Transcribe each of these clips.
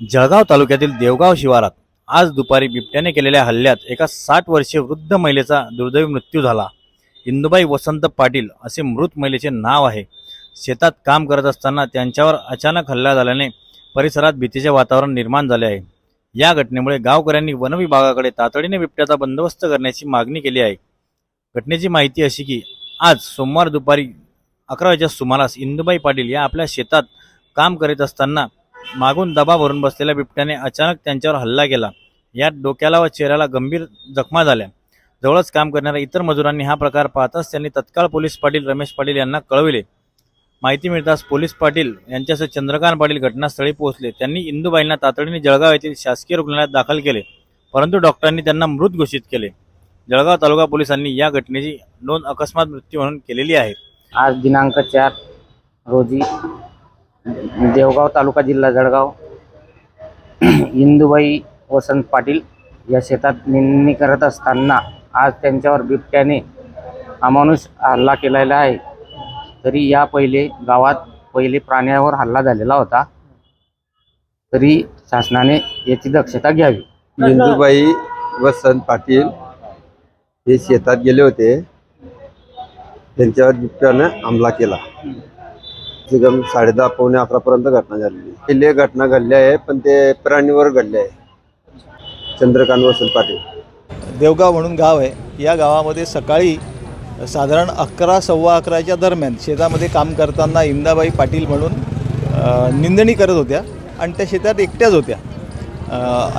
जळगाव तालुक्यातील देवगाव शिवारात आज दुपारी बिबट्याने केलेल्या हल्ल्यात एका साठ वर्षीय वृद्ध महिलेचा दुर्दैवी मृत्यू झाला. इंदुबाई वसंत पाटील असे मृत महिलेचे नाव आहे. शेतात काम करत असताना त्यांच्यावर अचानक हल्ला झाल्याने परिसरात भीतीचे वातावरण निर्माण झाले आहे. या घटनेमुळे गावकऱ्यांनी वनविभागाकडे तातडीने बिबट्याचा बंदोबस्त करण्याची मागणी केली आहे. घटनेची माहिती अशी की आज सोमवार दुपारी अकरा वाजेच्या सुमारास इंदुबाई पाटील या आपल्या शेतात काम करीत असताना मागून दबा भरून बसलेल्या बिबट्याने अचानक त्यांच्यावर हल्ला केला. यात डोक्याला व चेहऱ्याला गंभीर जखमा झाल्या. जवळच काम करणाऱ्या इतर मजुरांनी हा प्रकार पाहताच त्यांनी तत्काळ पोलीस पाटील रमेश पाटील यांना कळविले. माहिती मिळताच पोलीस पाटील यांच्यासह चंद्रकांत पाटील घटनास्थळी पोहोचले. त्यांनी इंदूबाईंना तातडीने जळगाव येथील शासकीय रुग्णालयात दाखल केले परंतु डॉक्टरांनी त्यांना मृत घोषित केले. जळगाव तालुका पोलिसांनी या घटनेची नोंद अकस्मात मृत्यू म्हणून केलेली आहे. आज दिनांक चार रोजी देवगाव तालुका जिल्हा जळगाव. इंदुबाई वसंत पाटील या शेतात निंदणी करत असताना आज त्यांच्यावर बिबट्याने अमानुष हल्ला केलेला आहे. तरी या पहिले गावात पहिले प्राण्यावर हल्ला झालेला होता. तरी शासनाने याची दक्षता घ्यावी. इंदुबाई वसंत पाटील हे शेतात गेले होते. त्यांच्यावर बिबट्यानं हमला केला. जिगम साडे दहा पावणे अकरापर्यंत घटना झालेली पहिले घटना घडल्या आहे पण ते प्राणीवर घडले आहे. चंद्रकांत वसंत पाटील. देवगाव म्हणून गाव आहे. या गावामध्ये सकाळी साधारण अकरा सव्वा अकराच्या दरम्यान शेतामध्ये काम करताना इंदाबाई पाटील म्हणून निंदणी करत होत्या आणि त्या शेतात एकट्याच होत्या.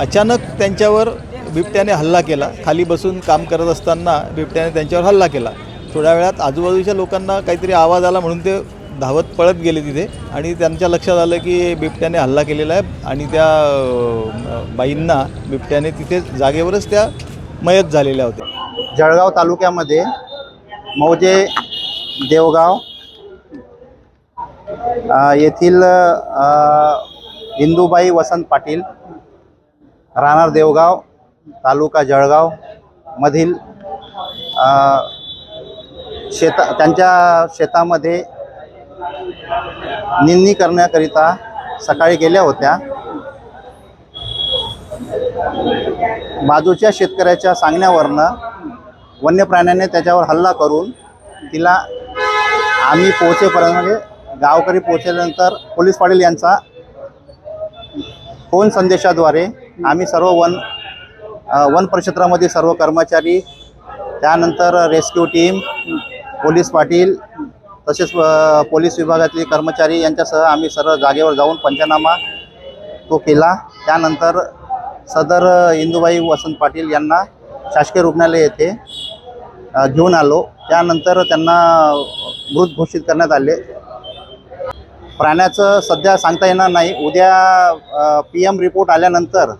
अचानक त्यांच्यावर बिबट्याने हल्ला केला. खाली बसून काम करत असताना बिबट्याने त्यांच्यावर हल्ला केला. थोड्या वेळात आजूबाजूच्या लोकांना काहीतरी आवाज आला म्हणून ते धावत पळत गेले तिथे आणि त्यांच्या लक्षात आलं की बिबट्याने हल्ला केलेला आहे आणि त्या बाईंना बिबट्याने तिथे जागेवरच त्या मयत झालेल्या होत्या. जळगाव तालुक्यामध्ये मौजे देवगाव येथील अ, इंदुबाई वसंत पाटील राहणार देवगाव तालुका जळगाव मधील शेता त्यांच्या शेतामध्ये निंदणी करण्याकरिता सकाळी गेल्या होत्या. बाजूच्या शेतकऱ्याच्या सांगण्यावरनं वन्य प्राण्याने त्याच्यावर हल्ला करून तिला आम्ही पोहोचेपर्यंत म्हणजे गावकरी पोहोचल्यानंतर पोलीस पाटील यांचा फोन संदेशाद्वारे आम्ही सर्व वन वन परिक्षेत्रामधील सर्व कर्मचारी त्यानंतर रेस्क्यू टीम पोलीस पाटील तसेच पोलीस विभागातील कर्मचारी यांच्यासह आम्ही सर्व जागेवर जाऊन पंचनामा तो केला. त्यानंतर सदर इंदुबाई वसंत पाटील यांना शासकीय रुग्णालय येथे घेऊन आलो. त्यानंतर त्यांना मृत घोषित करण्यात आले. प्राण्याचं सध्या सांगता येणार नाही. उद्या पी एम रिपोर्ट आल्यानंतर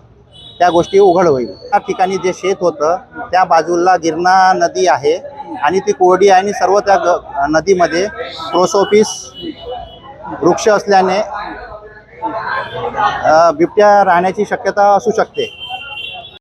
त्या गोष्टी उघड होईल. त्या ठिकाणी जे शेत होतं त्या बाजूला गिरणा नदी आहे. आणि ती कोरडी आहे आणि सर्व त्या नदीमध्ये प्रोसोपिस वृक्ष असल्याने बिबट्या राहण्याची शक्यता असू शकते.